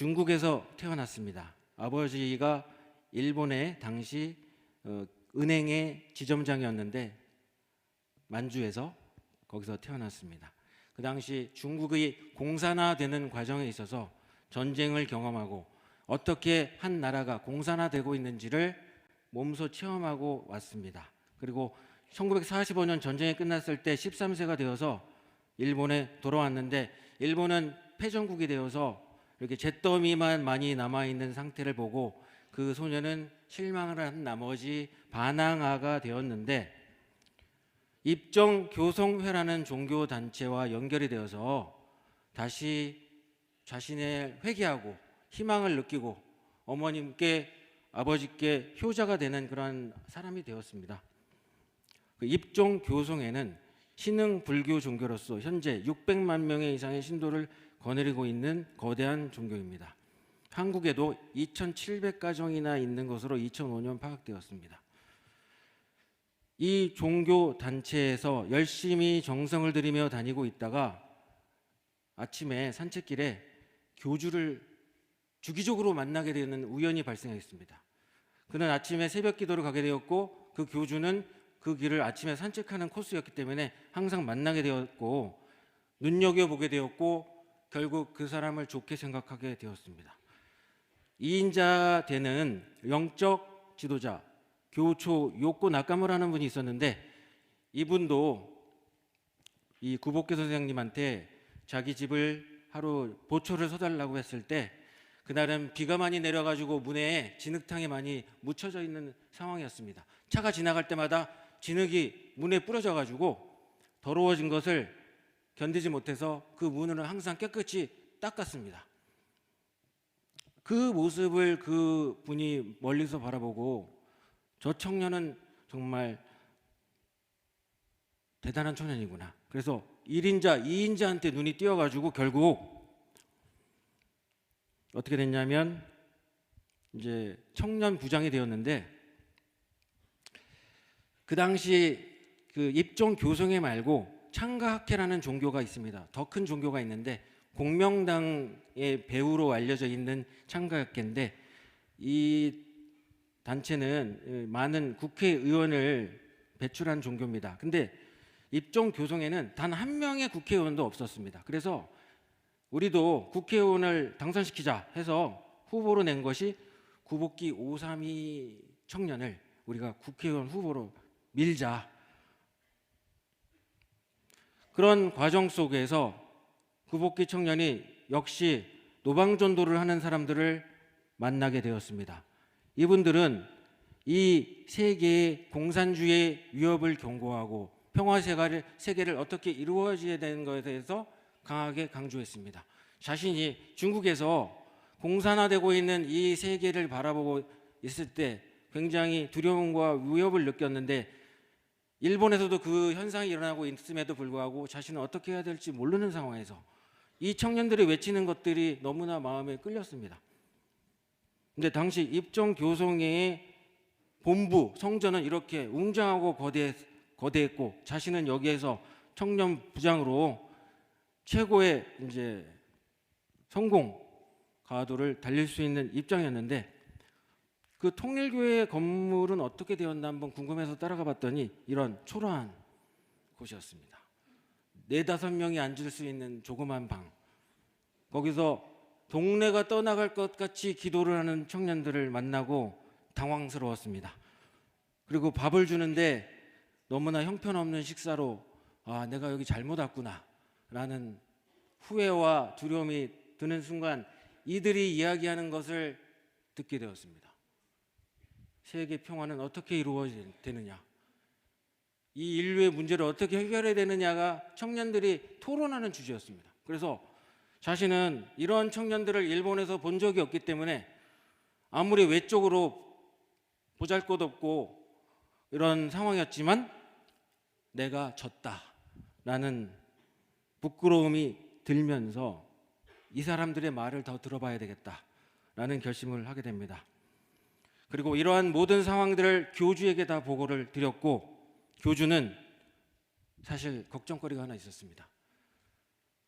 중국에서 태어났습니다. 아버지가 일본의 당시 어, 은행의 지점장이었는데 만주에서 거기서 태어났습니다. 그 당시 중국의 공산화되는 과정에 있어서 전쟁을 경험하고 어떻게 한 나라가 공산화되고 있는지를 몸소 체험하고 왔습니다. 그리고 1945년 전쟁이 끝났을 때 13세가 되어서 일본에 돌아왔는데 일본은 패전국이 되어서 이렇게 잿더미만 많이 남아 있는 상태를 보고 그 소녀는 실망을 한 나머지 반항아가 되었는데 입정 교성회라는 종교 단체와 연결이 되어서 다시 자신의 회개하고 희망을 느끼고 어머님께 아버지께 효자가 되는 그런 사람이 되었습니다. 그 입종 교송에는 신흥 불교 종교로서 현재 600만 명의 이상의 신도를 거느리고 있는 거대한 종교입니다. 한국에도 2,700가정이나 있는 것으로 2005년 파악되었습니다. 이 종교 단체에서 열심히 정성을 들이며 다니고 있다가 아침에 산책길에 교주를 주기적으로 만나게 되는 우연이 발생했습니다. 그는 아침에 새벽 기도를 가게 되었고 그 교주는 그 길을 아침에 산책하는 코스였기 때문에 항상 만나게 되었고 눈여겨 보게 되었고 결국 그 사람을 좋게 생각하게 되었습니다. 이인자 되는 영적 지도자 교초 요코 나카무라는 분이 있었는데 이분도 이 구복교 선생님한테 자기 집을 하루 보초를 서달라고 했을 때 그날은 비가 많이 내려가지고 문에 진흙탕이 많이 묻혀져 있는 상황이었습니다. 차가 지나갈 때마다 진흙이 문에 뿌려져 가지고 더러워진 것을 견디지 못해서 그 문을 항상 깨끗이 닦았습니다. 그 모습을 그 분이 멀리서 바라보고 저 청년은 정말 대단한 청년이구나. 그래서 1인자, 2인자한테 눈이 띄어가지고 결국 어떻게 됐냐면 이제 청년 부장이 되었는데 그 당시 그 입종 교성회 말고 창가학회라는 종교가 있습니다. 더 큰 종교가 있는데 공명당의 배우로 알려져 있는 창가학회인데 이 단체는 많은 국회의원을 배출한 종교입니다. 근데 입종 교성에는 단 한 명의 국회의원도 없었습니다. 그래서 우리도 국회의원을 당선시키자 해서 후보로 낸 것이 구복기 532 청년을 우리가 국회의원 후보로 밀자. 그런 과정 속에서 구복기 청년이 역시 노방전도를 하는 사람들을 만나게 되었습니다. 이분들은 이 세계의 공산주의 위협을 경고하고 평화 세계를, 세계를 어떻게 이루어져야 되는 것에 대해서 강하게 강조했습니다. 자신이 중국에서 공산화되고 있는 이 세계를 바라보고 있을 때 굉장히 두려움과 위협을 느꼈는데 일본에서도 그 현상이 일어나고 있음에도 불구하고 자신은 어떻게 해야 될지 모르는 상황에서 이 청년들이 외치는 것들이 너무나 마음에 끌렸습니다. 근데 당시 입종 교성회의 본부 성전은 이렇게 웅장하고 거대, 거대했고 자신은 여기에서 청년 부장으로 최고의 이제 성공 가도를 달릴 수 있는 입장이었는데 그 통일교회 건물은 어떻게 되었나 한번 궁금해서 따라가 봤더니 이런 초라한 곳이었습니다. 네 다섯 명이 앉을 수 있는 조그만 방. 거기서 동네가 떠나갈 것 같이 기도를 하는 청년들을 만나고 당황스러웠습니다. 그리고 밥을 주는데 너무나 형편없는 식사로 아, 내가 여기 잘못 왔구나. 라는 후회와 두려움이 드는 순간 이들이 이야기하는 것을 듣게 되었습니다. 세계 평화는 어떻게 이루어지느냐? 이 인류의 문제를 어떻게 해결해야 되느냐가 청년들이 토론하는 주제였습니다. 그래서 자신은 이런 청년들을 일본에서 본 적이 없기 때문에 아무리 외적으로 보잘 것 없고 이런 상황이었지만 내가 졌다라는 부끄러움이 들면서 이 사람들의 말을 더 들어봐야 되겠다라는 결심을 하게 됩니다. 그리고 이러한 모든 상황들을 교주에게 다 보고를 드렸고 교주는 사실 걱정거리가 하나 있었습니다.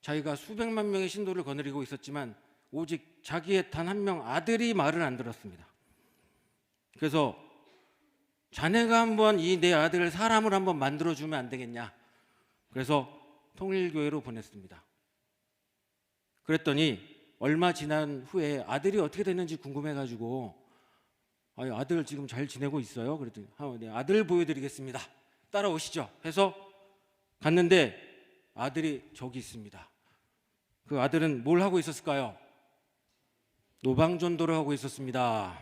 자기가 수백만 명의 신도를 거느리고 있었지만 오직 자기의 단 한 명 아들이 말을 안 들었습니다. 그래서 자네가 한번 이 내 아들을 사람을 한번 만들어 주면 안 되겠냐? 그래서 통일교회로 보냈습니다. 그랬더니 얼마 지난 후에 아들이 어떻게 됐는지 궁금해 가지고 아, 아들 지금 잘 지내고 있어요. 그랬더니 아, 네, 아들 보여드리겠습니다. 따라오시죠. 해서 갔는데 아들이 저기 있습니다. 그 아들은 뭘 하고 있었을까요? 노방전도를 하고 있었습니다.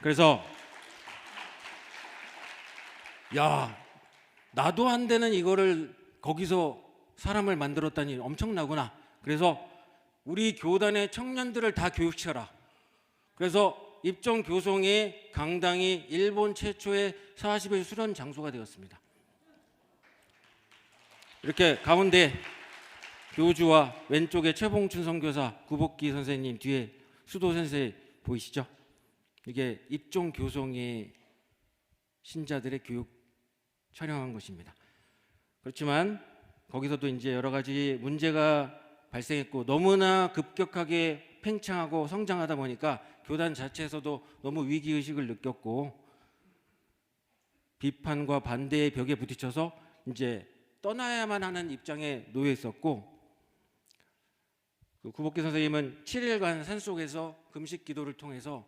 그래서 야 나도 안 되는 이거를 거기서 사람을 만들었다니 엄청나구나. 그래서 우리 교단의 청년들을 다 교육시켜라. 그래서 입정 교송의 강당이 일본 최초의 40일 수련 장소가 되었습니다. 이렇게 가운데 교주와 왼쪽에 최봉춘 선교사, 구복기 선생님 뒤에 수도 선생 보이시죠? 이게 입종 교송의 신자들의 교육 촬영한 것입니다. 그렇지만 거기서도 이제 여러 가지 문제가 발생했고 너무나 급격하게 팽창하고 성장하다 보니까 교단 자체에서도 너무 위기 의식을 느꼈고 비판과 반대의 벽에 부딪혀서 이제 떠나야만 하는 입장에 놓여 있었고 그 구복기 선생님은 7일간 산속에서 금식 기도를 통해서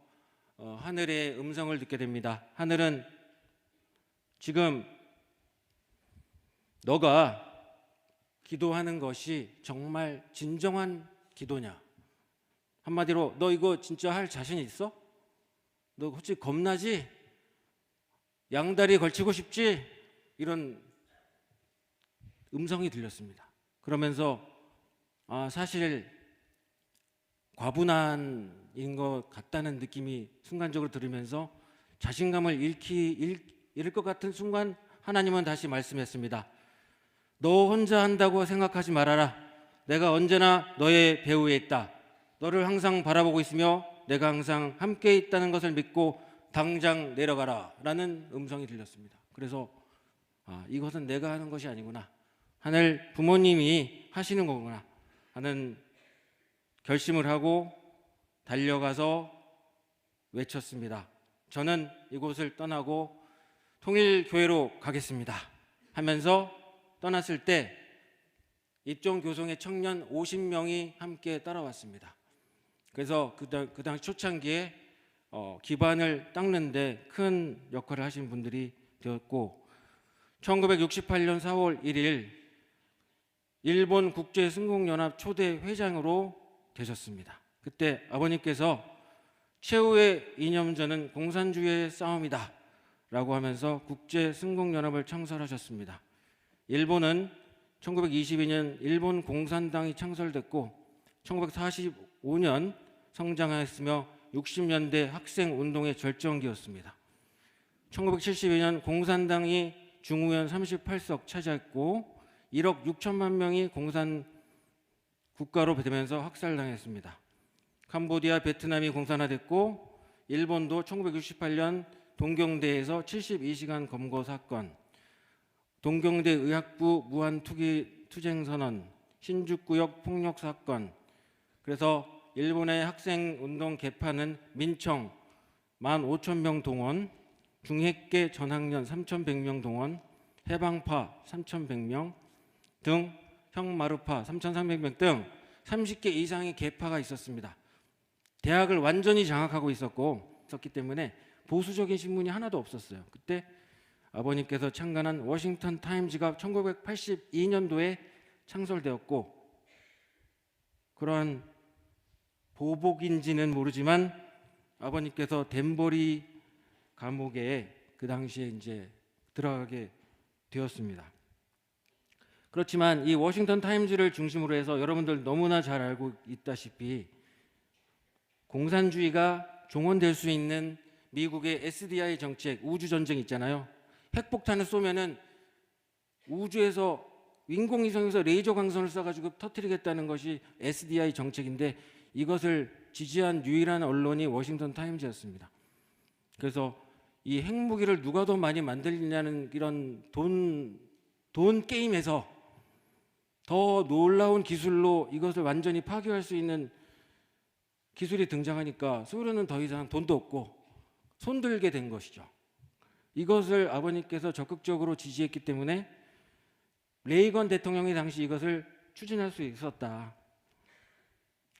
어, 하늘의 음성을 듣게 됩니다. 하늘은 지금 너가 기도하는 것이 정말 진정한 기도냐? 한마디로 너 이거 진짜 할 자신 있어? 너 혹시 겁나지? 양다리 걸치고 싶지? 이런 음성이 들렸습니다. 그러면서 아, 사실 과분한인 것 같다는 느낌이 순간적으로 들으면서 자신감을 잃기 잃, 잃을 것 같은 순간 하나님은 다시 말씀했습니다. 너 혼자 한다고 생각하지 말아라. 내가 언제나 너의 배후에 있다. 너를 항상 바라보고 있으며 내가 항상 함께 있다는 것을 믿고 당장 내려가라. 라는 음성이 들렸습니다. 그래서 아, 이것은 내가 하는 것이 아니구나. 하늘 부모님이 하시는 거구나. 하는 결심을 하고 달려가서 외쳤습니다. 저는 이곳을 떠나고 통일교회로 가겠습니다. 하면서 떠났을 때 입종 교성의 청년 50명이 함께 따라왔습니다. 그래서 그당 그 당시 초창기에 어, 기반을 닦는데 큰 역할을 하신 분들이 되었고 1968년 4월 1일 일본 국제 승공연합 초대 회장으로 되셨습니다. 그때 아버님께서 최후의 이념전은 공산주의의 싸움이다 라고 하면서 국제 승공연합을 창설하셨습니다. 일본은 1922년 일본 공산당이 창설됐고 1945년 성장하였으며 60년대 학생 운동의 절정기였습니다. 1972년 공산당이 중후원 38석 차지했고 1억 6천만 명이 공산 국가로 되면서 학살당했습니다. 캄보디아, 베트남이 공산화됐고 일본도 1968년 동경대에서 72시간 검거 사건, 동경대 의학부 무한 투기 투쟁 선언, 신주구역 폭력 사건. 그래서 일본의 학생 운동 개파는 민청 15,000명 동원, 중핵계 전학년 3,100명 동원, 해방파 3,100명 등 형마루파 3,300명 등 30개 이상의 개파가 있었습니다. 대학을 완전히 장악하고 있었고 있었기 때문에 보수적인 신문이 하나도 없었어요. 그때 아버님께서 창간한 워싱턴 타임즈가 1982년도에 창설되었고 그러한 보복인지는 모르지만 아버님께서 덴버리 감옥에 그 당시에 이제 들어가게 되었습니다. 그렇지만 이 워싱턴 타임즈를 중심으로 해서 여러분들 너무나 잘 알고 있다시피 공산주의가 종언될 수 있는 미국의 SDI 정책 우주 전쟁 있잖아요. 핵폭탄을 쏘면은 우주에서 인공위성에서 레이저 광선을 쏴가지고 터뜨리겠다는 것이 SDI 정책인데 이것을 지지한 유일한 언론이 워싱턴 타임즈였습니다. 그래서 이 핵무기를 누가 더 많이 만들냐는 이런 돈, 돈 게임에서 더 놀라운 기술로 이것을 완전히 파괴할 수 있는 기술이 등장하니까 소련은 더 이상 돈도 없고 손들게 된 것이죠. 이것을 아버님께서 적극적으로 지지했기 때문에 레이건 대통령이 당시 이것을 추진할 수 있었다.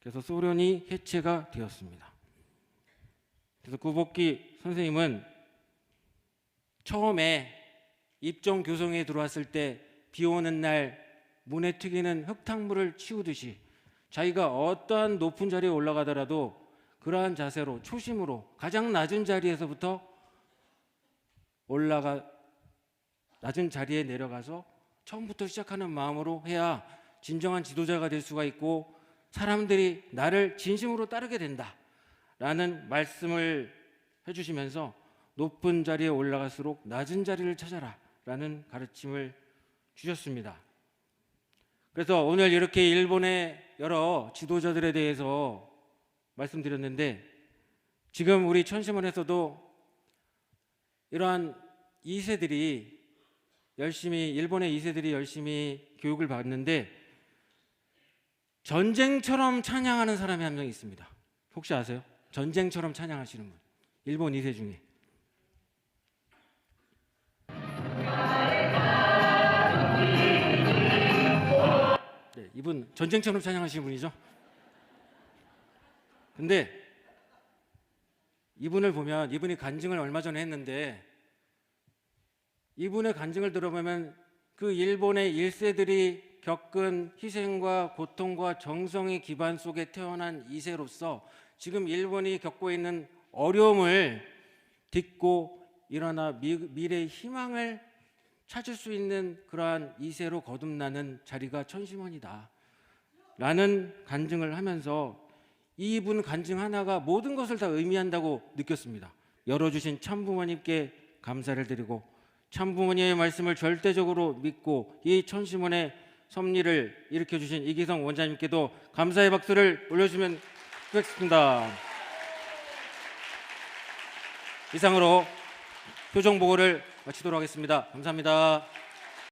그래서 소련이 해체가 되었습니다. 그래서 구복기 선생님은 처음에 입정 교성에 들어왔을 때 비 오는 날 문에 튀기는 흙탕물을 치우듯이 자기가 어떠한 높은 자리에 올라가더라도 그러한 자세로 초심으로 가장 낮은 자리에서부터 올라가 낮은 자리에 내려가서 처음부터 시작하는 마음으로 해야 진정한 지도자가 될 수가 있고 사람들이 나를 진심으로 따르게 된다 라는 말씀을 해주시면서 높은 자리에 올라갈수록 낮은 자리를 찾아라 라는 가르침을 주셨습니다. 그래서 오늘 이렇게 일본의 여러 지도자들에 대해서 말씀드렸는데 지금 우리 천심원에서도 이러한 2세들이 열심히 일본의 2세들이 열심히 교육을 받는데 전쟁처럼 찬양하는 사람이 한 명 있습니다. 혹시 아세요? 전쟁처럼 찬양하시는 분. 일본 2세 중에. 네, 이분 전쟁처럼 찬양하시는 분이죠. 근데 이분을 보면 이분이 간증을 얼마 전에 했는데 이분의 간증을 들어보면 그 일본의 일세들이 겪은 희생과 고통과 정성의 기반 속에 태어난 이세로서 지금 일본이 겪고 있는 어려움을 딛고 일어나 미, 미래의 희망을 찾을 수 있는 그러한 이세로 거듭나는 자리가 천심원이다. 라는 간증을 하면서 이분 간증 하나가 모든 것을 다 의미한다고 느꼈습니다. 열어주신 참부모님께 감사를 드리고 참부모님의 말씀을 절대적으로 믿고 이 천심원의 섭리를 일으켜 주신 이기성 원장님께도 감사의 박수를 올려주면 좋겠습니다. 이상으로 표정 보고를 마치도록 하겠습니다. 감사합니다.